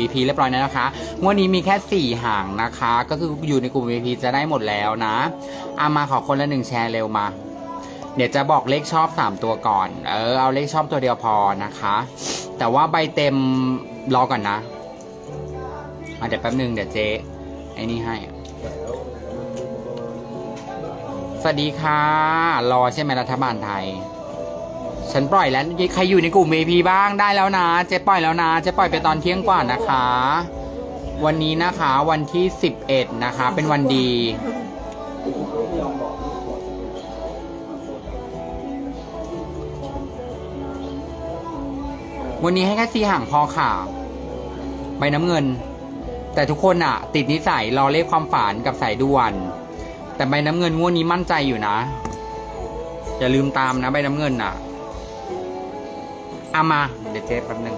VP เรียบร้อยแล้วนะคะงวดนี้มีแค่ 4ห่างนะคะ ก็คืออยู่ในกลุ่ม VP จะได้หมดแล้วนะเอามาขอคนละหนึ่งแชร์เร็วมา เดี๋ยวจะบอกเลขชอบ 3 ตัวก่อน เออ เอาเลขชอบตัวเดียวพอนะคะ แต่ว่าใบเต็มรอก่อนนะอะเดี๋ยวแป๊บนึงเดี๋ยวเจ๊ไอ้นี่ให้สวัสดีค่ะ รอใช่ไหมรัฐบาลไทย ฉันปล่อยแล้วใครอยู่ในกลุ่ม VP บ้างได้แล้วนะ เจ๊ปล่อยแล้วนะ เจ๊ปล่อยไปตอนเที่ยงกว่านะคะ วันนี้นะคะวันที่ 11 นะคะ เป็นวันดี วันนี้ให้แค่สีห่างพอค่ะใบน้ำเงิน แต่ทุกคนอะติดนิสัยรอเลขความฝันกับสายด่วน แต่ใบน้ำเงินงวดนี้มั่นใจอยู่นะอย่าลืมตามนะใบน้ำเงินน่ะ เอามา เดี๋ยวเจ๊แป๊บนึง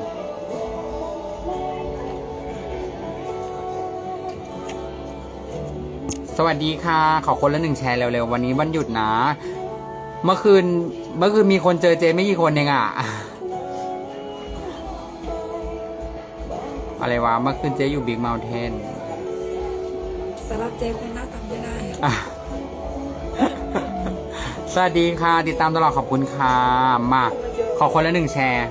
สวัสดีค่ะ ขอคนละหนึ่งแชร์เร็วๆ วันนี้วันหยุดนะ เมื่อคืน เมื่อคืนมีคนเจอเจไม่กี่คนเองอะอะไรวะ เมื่อคืนเจอยู่บิ๊กเมลเทนสำหรับเจ๊คงน่าจำไม่ได้อะอะสวัสดีค่ะ ติดตามตลอดขอบคุณค่ะ มา ขอคนละหนึ่งแชร์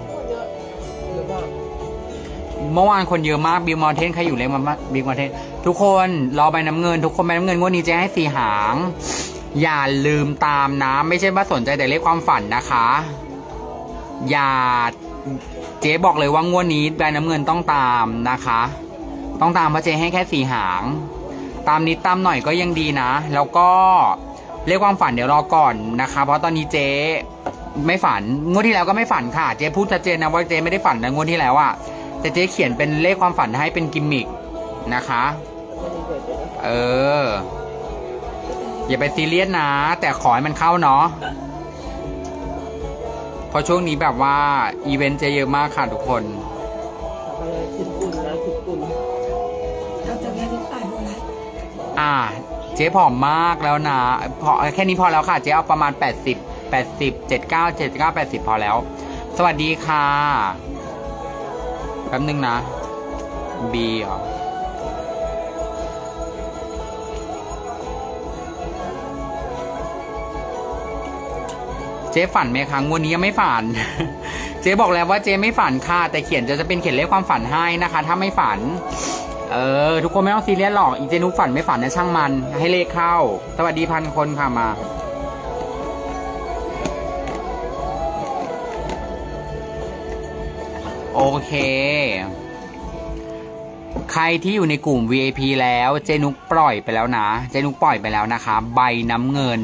เมื่อวานคนเยอะมากบิ g มอ u เทนใครอยู่เลยมาบิ๊กมอ u เทนทุกคนรอใบน้ำเงิน ทุกคนใบน้ำเงินงวดนี้เจ๊ให้สีหาง อย่าลืมตามนะ ไม่ใช่ว่าสนใจแต่เลขความฝันนะคะ อย่าเจ๊บอกเลยว่างวดนี้ใบน้ำเงินต้องตามนะคะ ต้องตามเพราะเจ๊ให้แค่สีหาง ตามนิดตามหน่อยก็ยังดีนะ แล้วก็เรียกความฝันเดี๋ยวรอก่อนนะคะ เพราะตอนนี้เจ๊ ไม่ฝันงวดที่แล้วก็ไม่ฝันค่ะ เจ๊พูดชัดเจนนะว่าเจ๊ไม่ได้ฝันนะงวดที่แล้วอะแต่เจ๊เขียนเป็นเลขความฝันให้เป็นกิมมิกนะคะ เออ อย่าไปซีเรียสนะ แต่ขอให้มันเข้าเนาะเพราะช่วงนี้แบบว่า อีเวนต์เจเยอะมากค่ะทุกคนเราจะแค่ที่ตายหมดแล้วอ่า เจ๊ผอมมากแล้วนะพอแค่นี้พอแล้วค่ะ เจ๊เอาประมาณ 80 80 79 79 80 พอแล้ว สวัสดีค่ะแป๊บนึงนะ B เหรอเจ๊ฝันไหมคะงวดนี้ยังไม่ฝัน เจ๊บอกแล้วว่าเจ๊ไม่ฝันค่ะ แต่เขียนจะจะเป็นเขียนเลขความฝันให้นะคะ ถ้าไม่ฝัน เออ ทุกคนไม่ต้องซีเรียสหรอกอีเจนุกฝันไม่ฝันนะช่างมัน ให้เลขเข้า สวัสดีพันคนค่ะมา โอเค ใครที่อยู่ในกลุ่ม VIP แล้วเจนุกปล่อยไปแล้วนะ เจนุกปล่อยไปแล้วนะคะ ใบน้ำเงิน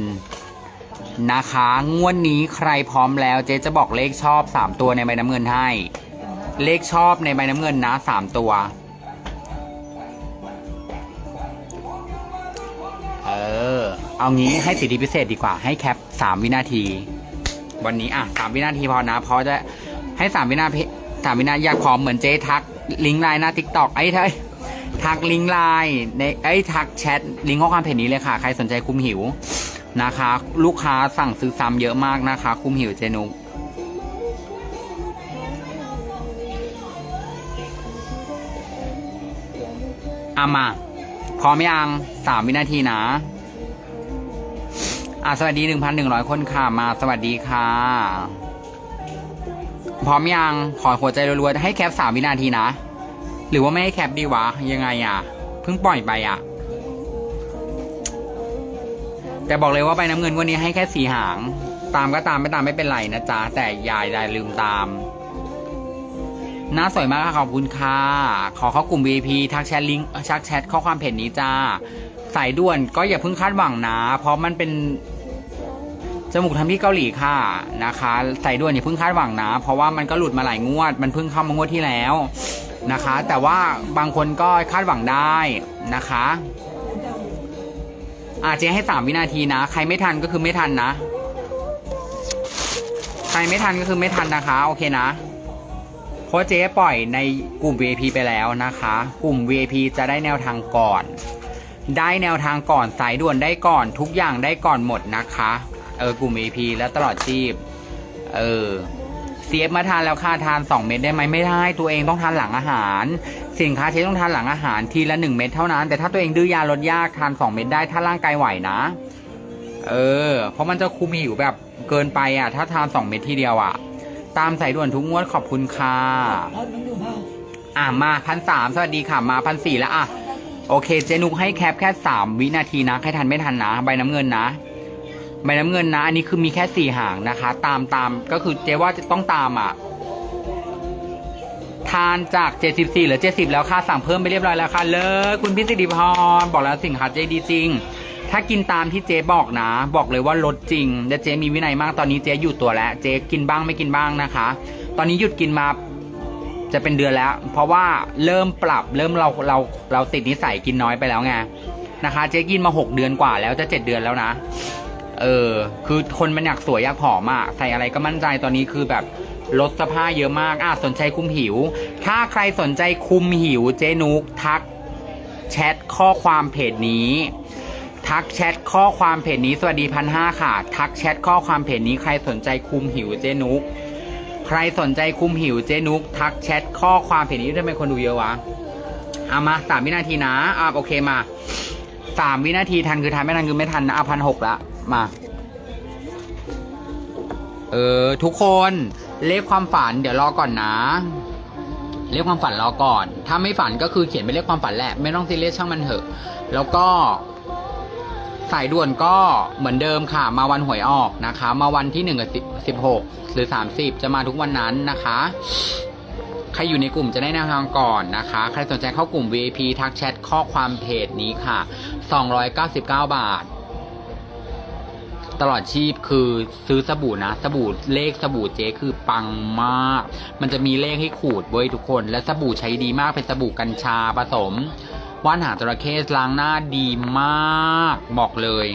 นะคะ งวดนี้ใครพร้อมแล้วเจ๊จะบอกเลขชอบ 3 ตัวในใบน้ำเงินให้ เลขชอบในใบน้ำเงินนะ 3 ตัว เออ เอางี้ให้สิทธิพิเศษดีกว่าให้แคป 3 วินาที วันนี้อะ 3 วินาทีพอนะ เพราะจะให้ 3 วินาที สามวินาทีอยากขอมเหมือนเจ๊ทักลิงก์ไลน์หน้าทิกตอกไอ้เธอทักลิงก์ไลน์ในไอ้ทักแชทลิงก์ข้อความเพจนี้เลยค่ะ ใครสนใจคุมหิวนะคะ ลูกค้าสั่งซื้อซ้ำเยอะมากนะคะ คุมหิวเจนุกอามา พร้อมยังสามวินาทีนะอะสวัสดีหนึ่งพันหนึ่งร้อยคนค่ะ มาสวัสดีค่ะ พร้อมยัง ขอหัวใจรัวๆให้แคปสามวินาทีนะ หรือว่าไม่ให้แคปดีวะ ยังไงอะ เพิ่งปล่อยไปอะ แต่บอกเลยว่าใบน้ำเงินวันนี้ให้แค่สีหาง ตามก็ตามไม่ตามไม่เป็นไรนะจ๊ะ แต่ยายได้ลืมตามน้าสวยมากค่ะขอบคุณค่ะ ขอเข้ากลุ่ม VIP ทักแชทลิงก์ชักแชทข้อความเพจนี้จ้า สายด่วนก็อย่าเพิ่งคาดหวังนะ เพราะมันเป็น จมูกทำที่เกาหลีค่ะนะคะใสายด่วนอย่าเพิ่งคาดหวังนะ เพราะว่ามันก็หลุดมาหลายงวด มันเพิ่งเข้ามางวดที่แล้วนะคะ แต่ว่าบางคนก็คาดหวังได้นะคะอาเจ๊ให้สามวินาทีนะ ใครไม่ทันก็คือไม่ทันนะ ใครไม่ทันก็คือไม่ทันนะคะ โอเคนะเพราะเจ๊ปล่อยในกลุ่ม VIP ไปแล้วนะคะ กลุ่ม VIP จะได้แนวทางก่อน ได้แนวทางก่อนสายด่วนได้ก่อนทุกอย่างได้ก่อนหมดนะคะ เออกลุ่ม VIP และตลอดชีพ เออเสียบมาทานแล้วค่ะทาน 2 เม็ดได้ไหมไม่ได้ตัวเองต้องทานหลังอาหาร สินค้าเช็ต้องทานหลังอาหารทีละ 1 เม็ดเท่านั้น แต่ถ้าตัวเองดื้อยาลดยากทาน 2 เม็ดได้ถ้าร่างกายไหวนะ เออ เพราะมันจะคุมหิวแบบเกินไปอะ ถ้าทาน 2 เม็ดทีเดียวอะ ตามสายด่วนทุกงวดขอบคุณค่ะอ่าอะมาพันสามสวัสดีค่ะมาพันสี่แล้วอะโอเค เจนุกให้แคปแค่สามวินาทีนะใครทันไม่ทันนะ ใบน้ำเงินนะ ใบน้ำเงินนะ อันนี้คือมีแค่สี่หางนะคะ ตามตามก็คือเจ๊ว่าจะต้องตามอะ ทานจากเจ็ดสิบสี่หรือเจ็สิบแล้วค่ะสั่งเพิ่มไปเรียบร้อยแล้วค่ะ เลิกคุณพิสิทธิพรบอกแล้วสินค้าเจ๊ดีจริง ถ้ากินตามที่เจ๊บอกนะ บอกเลยว่าลดจริง และเจ๊มีวินัยมากตอนนี้เจ๊อยู่ตัวแล้ว เจ๊กินบ้างไม่กินบ้างนะคะ ตอนนี้หยุดกินมาจะเป็นเดือนแล้ว เพราะว่าเริ่มปรับเริ่มเราเราเราติดนิสัยกินน้อยไปแล้วไงนะคะ เจ๊กินมาหกเดือนกว่าแล้วจะเจ็ดเดือนแล้วนะ เออ คือคนมันอยากสวยอยากผอมอะใส่อะไรก็มั่นใจตอนนี้คือแบบลดเสภาพเยอะมาก อะ สนใจคุมหิว ถ้าใครสนใจคุมหิวเจนุกทักแชทข้อความเพจนี้ ทักแชทข้อความเพจนี้ สวัสดีพันห้าค่ะ ทักแชทข้อความเพจนี้ใครสนใจคุมหิวเจนุก ใครสนใจคุมหิวเจนุก ทักแชทข้อความเพจนี้ทำไมคนดูเยอะวะเอามาสามวินาทีนะอ่าโอเคมาสามวินาทีทันคือทันไม่ทันคือไม่ทันนะเอาพันหกละ มา เออ ทุกคนเลขความฝัน เดี๋ยวรอก่อนนะ เลขความฝันรอก่อน ถ้าไม่ฝันก็คือเขียนเป็นเลขความฝันแหละ ไม่ต้องซีเรียสช่างมันเถอะ แล้วก็สายด่วนก็เหมือนเดิมค่ะ มาวันหวยออกนะคะ มาวันที่หนึ่งกับสิบหกหรือสามสิบจะมาทุกวันนั้นนะคะ ใครอยู่ในกลุ่มจะได้แนวทางก่อนนะคะ ใครสนใจเข้ากลุ่ม VIP ทักแชทข้อความเพจนี้ค่ะ 299 บาท ตลอดชีพคือซื้อสบู่นะ สบู่เลขสบู่เจ๊คือปังมาก มันจะมีเลขให้ขูดเว้ยทุกคน และสบู่ใช้ดีมากเป็นสบู่กัญชาผสม ว่านหางจระเข้ล้างหน้าดีมาก บอกเลย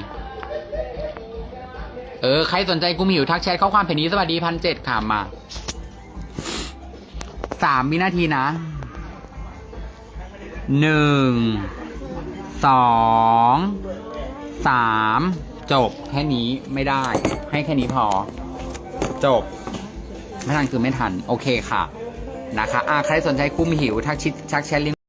เออ ใครสนใจกุมหิวทักแชทข้อความเพจนี้สวัสดีพันเจ็ดค่ะมาสามวินาทีนะหนึ่งสองสาม จบแค่นี้ไม่ได้ ให้แค่นี้พอ จบ ไม่ทันคือไม่ทัน โอเคค่ะ นะคะอ่าใครสนใจกุมหิว ทักชิดชักแชทลิง